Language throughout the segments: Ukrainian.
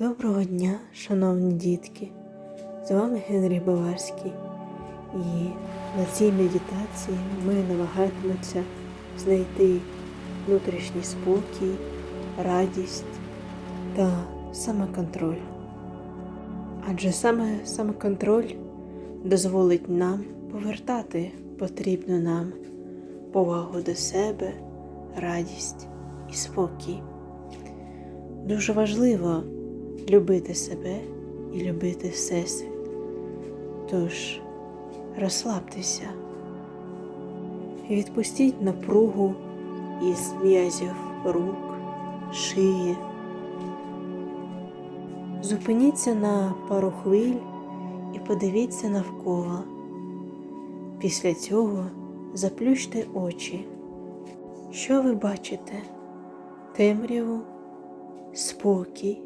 Доброго дня, шановні дітки! З вами Генрій Баварський. І на цій медитації ми намагатимемося знайти внутрішній спокій, радість та самоконтроль. Адже саме самоконтроль дозволить нам повертати потрібну нам повагу до себе, радість і спокій. Дуже важливо любити себе і любити Всесвіт. Тож розслабтеся відпустіть напругу із м'язів рук, шиї. Зупиніться на пару хвиль і подивіться навколо. Після цього заплющте очі. Що ви бачите? Темряву, спокій,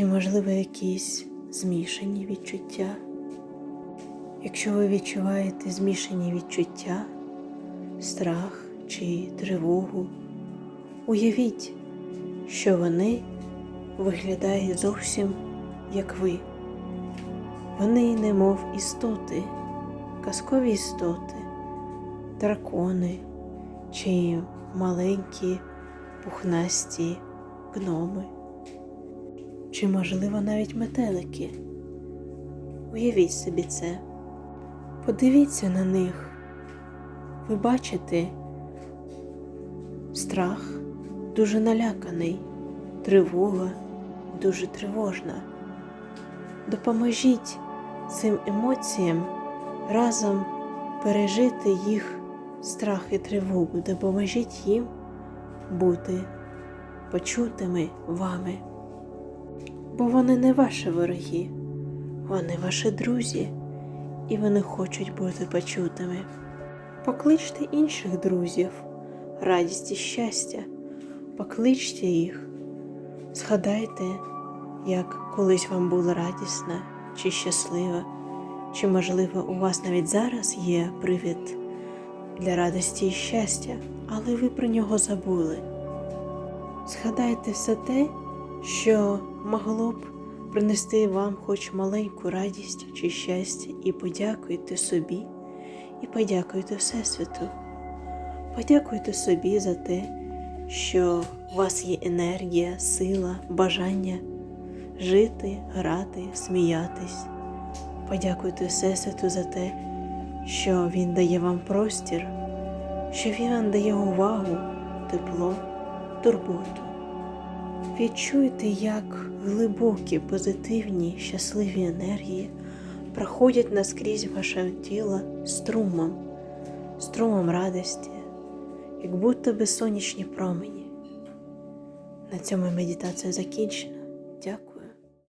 чи, можливо, якісь змішані відчуття? Якщо ви відчуваєте змішані відчуття, страх чи тривогу, уявіть, що вони виглядають зовсім як ви. Вони немов істоти, казкові істоти, дракони чи маленькі пухнасті гноми, чи, можливо, навіть метелики. Уявіть собі це. Подивіться на них. Ви бачите страх дуже наляканий, тривога дуже тривожна. Допоможіть цим емоціям разом пережити їх страх і тривогу, допоможіть їм бути почутими вами. Бо вони не ваші вороги, вони ваші друзі, і вони хочуть бути почутими. Покличте інших друзів, радість і щастя, покличте їх, згадайте, як колись вам було радісно чи щасливо, чи, можливо, у вас навіть зараз є привід для радості і щастя, але ви про нього забули. Згадайте все те, що могло б принести вам хоч маленьку радість чи щастя, і подякуйте собі, і подякуйте Всесвіту. Подякуйте собі за те, що у вас є енергія, сила, бажання жити, грати, сміятись. Подякуйте Всесвіту за те, що Він дає вам простір, що Він дає увагу, тепло, турботу. Відчуйте, як глибокі, позитивні, щасливі енергії проходять наскрізь ваше тіло струмом, струмом радості, як будто би сонячні промені. На цьому медитація закінчена. Дякую.